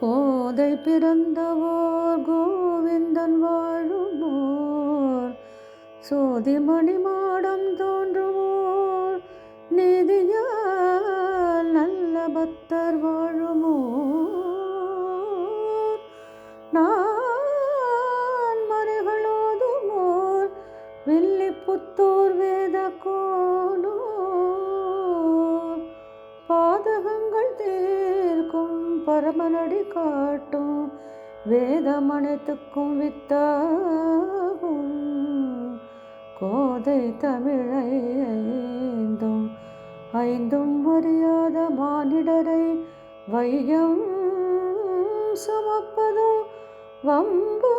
கோதை பிறந்தவோர் கோவிந்தன் வாழுமோர். சோதிமணி மாடம் தோன்றுவோர் நீதியால் நல்ல பக்தர் வாழுமோர். நான் மறைகளோதுமோர் வில்லிபுத்தூர் வேதக்கோ தீர்க்கும் பரமனடி காட்டும் வேதம் அனைத்துக்கும் வித்தாகும். கோதை தமிழை ஐந்தும் ஐந்தும் அறியாத மானிடரை வையம் சுமப்பதோ வம்பு.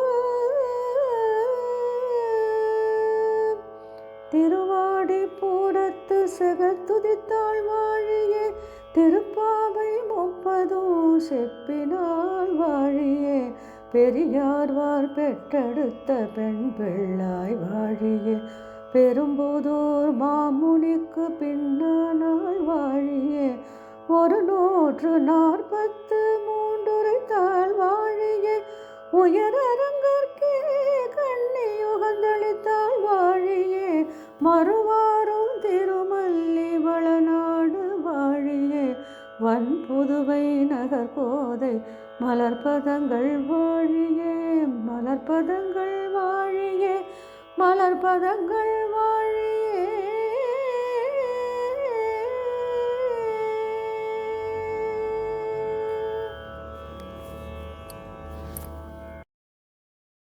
திருவாடி பூரத்து செகத்துதித்தாள் வாழியே திருப்பாவை முப்பதும் செப்பினால் வாழியே பெரியார்வார் பெற்றெடுத்த பெண் பிள்ளாய் வாழியே. பெரும்புதூர் மாமுனிக்கு பின்னானால் வாழியே ஒரு நூற்று நாற்பத்து மூன்றுரைத்தாள் வாழியே. உயரங்கற்கே கண்ணி உகந்தளித்தாள் வாழியே மறுவா வன் புதுவை நகர் கோதை மலர்பதங்கள் வாழியே மலர்பதங்கள் வாழியே மலர்பதங்கள்